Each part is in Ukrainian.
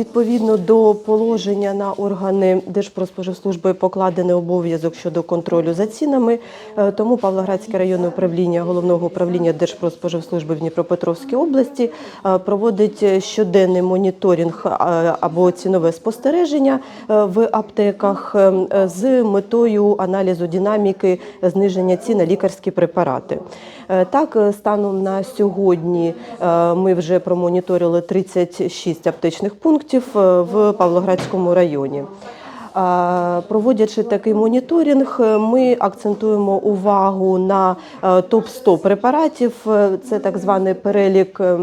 Відповідно до положення на органи Держпродспоживслужби покладений обов'язок щодо контролю за цінами. Е, Тому Павлоградське районне управління головного управління Держпродспоживслужби в Дніпропетровській області е, проводить щоденний моніторинг е, або цінове спостереження в аптеках з метою аналізу динаміки зниження цін на лікарські препарати. Так, станом на сьогодні ми вже промоніторили 36 аптечних пунктів е, в Павлоградському районі. Проводячи такий моніторинг, е, ми акцентуємо увагу на топ 100 препаратів. Е, Це так званий перелік е,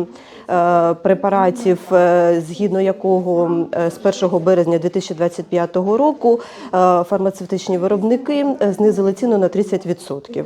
е, препаратів, е, згідно якого е, з 1 березня 2025 року е, фармацевтичні виробники е, знизили ціну на 30%.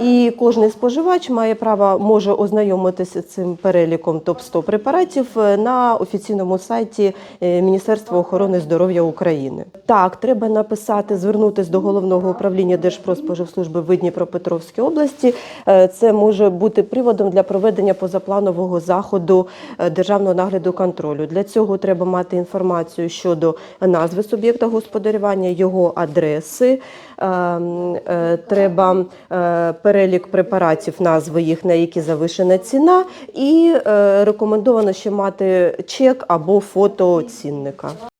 І кожен споживач має право може ознайомитися цим переліком топ 100 препаратів е, на офіційному сайті е, Міністерства охорони здоров'я України. Так, треба написати, звернутися до головного управління Держпродспоживслужби в Дніпропетровській області. Е, Це може бути приводом для проведення позапланового заходу е, державного нагляду контролю. Для цього треба мати інформацію щодо назви суб'єкта господарювання, його адреси. Е, м, е, Треба перелік препаратів, назви їх, на які завишена ціна, і рекомендовано ще мати чек або фото цінника.